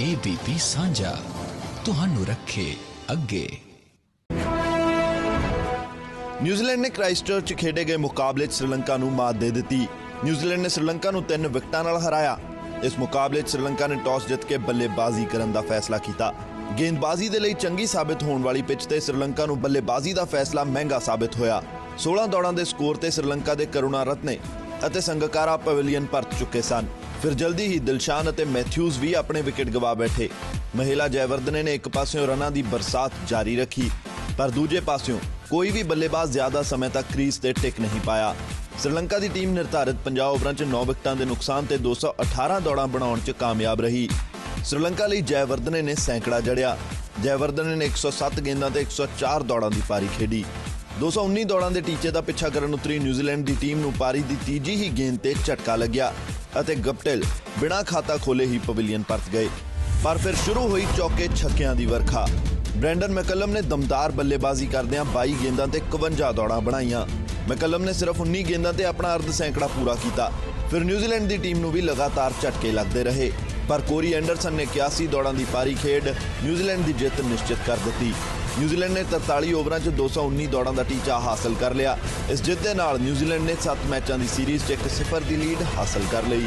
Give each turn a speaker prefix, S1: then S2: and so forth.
S1: ABP ਸਾਂਝਾ, ਤੁਹਾਨੂੰ ਰੱਖੇ ਅੱਗੇ।
S2: ਨਿਊਜ਼ੀਲੈਂਡ ਨੇ ਕ੍ਰਾਈਸਟਚਰਚ ਖੇਡੇ ਗਏ ਮੁਕਾਬਲੇ 'ਚ ਸ਼੍ਰੀਲੰਕਾ ਨੂੰ ਮਾਤ ਦੇ ਦਿੱਤੀ। ਨਿਊਜ਼ੀਲੈਂਡ ਨੇ ਸ਼੍ਰੀਲੰਕਾ ਨੂੰ ਤਿੰਨ ਵਿਕਟਾਂ ਨਾਲ ਹਰਾਇਆ। ਇਸ ਮੁਕਾਬਲੇ 'ਚ ਸ਼੍ਰੀਲੰਕਾ ਨੇ ਟਾਸ ਜਿੱਤ ਕੇ ਬੱਲੇਬਾਜ਼ੀ ਕਰਨ ਦਾ ਫੈਸਲਾ ਕੀਤਾ। ਗੇਂਦਬਾਜ਼ੀ ਦੇ ਲਈ ਚੰਗੀ ਸਾਬਤ ਹੋਣ ਵਾਲੀ ਪਿੱਚ ਤੇ ਸ਼੍ਰੀਲੰਕਾ ਨੂੰ ਬੱਲੇਬਾਜ਼ੀ ਦਾ ਫੈਸਲਾ ਮਹਿੰਗਾ ਸਾਬਤ ਹੋਇਆ। 16 ਦੌੜਾਂ ਦੇ ਸਕੋਰ ਤੇ ਸ਼੍ਰੀਲੰਕਾ ਦੇ ਕਰੁਣਾ ਰਤਨੇ ਅਤੇ ਸੰਗਕਾਰਾ ਪਵੇਲੀਅਨ ਪਰਤ ਚੁੱਕੇ ਸਨ। ਫਿਰ ਜਲਦੀ ਹੀ ਦਿਲਸ਼ਾਨ ਅਤੇ ਮੈਥਿਊਜ਼ ਵੀ ਆਪਣੇ ਵਿਕਟ ਗਵਾ ਬੈਠੇ। ਮਹਿਲਾ ਜੈਵਰਦਨੇ ਨੇ ਇੱਕ ਪਾਸਿਓਂ ਰਨਾਂ ਦੀ ਬਰਸਾਤ ਜਾਰੀ ਰੱਖੀ। ਪਰ ਦੂਜੇ ਪਾਸਿਓਂ ਕੋਈ ਵੀ ਬੱਲੇਬਾਜ਼ ਜ਼ਿਆਦਾ ਸਮੇਂ ਤੱਕ ਕ੍ਰੀਜ਼ ਤੇ ਟਿਕ ਨਹੀਂ ਪਾਇਆ। ਸ਼੍ਰੀਲੰਕਾ ਦੀ ਟੀਮ ਨਿਰਧਾਰਿਤ 50 ਓਵਰਾਂ 'ਚ 9 ਵਿਕਟਾਂ ਦੇ ਨੁਕਸਾਨ ਤੇ 218 ਦੌੜਾਂ ਬਣਾਉਣ 'ਚ ਕਾਮਯਾਬ ਰਹੀ। ਸ਼੍ਰੀਲੰਕਾ ਲਈ ਜੈਵਰਧਨੇ ਨੇ ਸੈਂਕੜਾ ਜੜਿਆ। ਜੈਵਰਧਨੇ ਨੇ 107 ਗੇਂਦਾਂ ਤੇ 104 ਦੌੜਾਂ ਦੀ ਪਾਰੀ ਖੇਡੀ। 219 ਦੌੜਾਂ ਦੇ ਟੀਚੇ ਦਾ ਪਿੱਛਾ ਕਰਨ ਉਤਰੀ ਨਿਊਜ਼ੀਲੈਂਡ ਦੀ ਟੀਮ ਨੂੰ ਪਾਰੀ ਦੀ ਤੀਜੀ ਹੀ ਗੇਂਦ ਤੇ ਝਟਕਾ ਲੱਗਿਆ ਅਤੇ ਗਪਟਿਲ ਬਿਨਾਂ ਖਾਤਾ ਖੋਲੇ ਹੀ ਪਵੇਲੀਅਨ ਪਰਤ ਗਏ। ਪਰ ਫਿਰ ਸ਼ੁਰੂ ਹੋਈ ਚੌਕੇ ਛੱਕਿਆਂ ਦੀ ਵਰਖਾ। ਬ੍ਰੈਂਡਨ ਮੈਕਲਮ ਨੇ ਦਮਦਾਰ ਬੱਲੇਬਾਜ਼ੀ ਕਰਦਿਆਂ 22 ਗੇਂਦਾਂ ਤੇ 51 ਦੌੜਾਂ ਬਣਾਈਆਂ। ਮੈਕਲਮ ਨੇ ਸਿਰਫ 19 ਗੇਂਦਾਂ ਤੇ ਆਪਣਾ ਅਰਧ ਸੈਂਕੜਾ ਪੂਰਾ ਕੀਤਾ। ਫਿਰ ਨਿਊਜ਼ੀਲੈਂਡ ਦੀ ਟੀਮ ਨੂੰ ਵੀ ਲਗਾਤਾਰ ਝਟਕੇ ਲੱਗਦੇ ਰਹੇ। ਪਰ ਕੋਰੀ ਐਂਡਰਸਨ ਨੇ 81 ਦੌੜਾਂ ਦੀ ਪਾਰੀ ਖੇਡ ਨਿਊਜ਼ੀਲੈਂਡ ਦੀ ਜਿੱਤ ਨਿਸ਼ਚਿਤ ਕਰ ਦਿੱਤੀ। ਨਿਊਜ਼ੀਲੈਂਡ ਨੇ 43 ਓਵਰਾਂ 'ਚ 219 ਦੌੜਾਂ ਦਾ ਟੀਚਾ ਹਾਸਲ ਕਰ ਲਿਆ। ਇਸ ਜਿੱਤ ਦੇ ਨਾਲ ਨਿਊਜ਼ੀਲੈਂਡ ਨੇ 7 ਮੈਚਾਂ ਦੀ ਸੀਰੀਜ਼ 'ਚ 1-0 ਦੀ ਲੀਡ ਹਾਸਲ ਕਰ ਲਈ।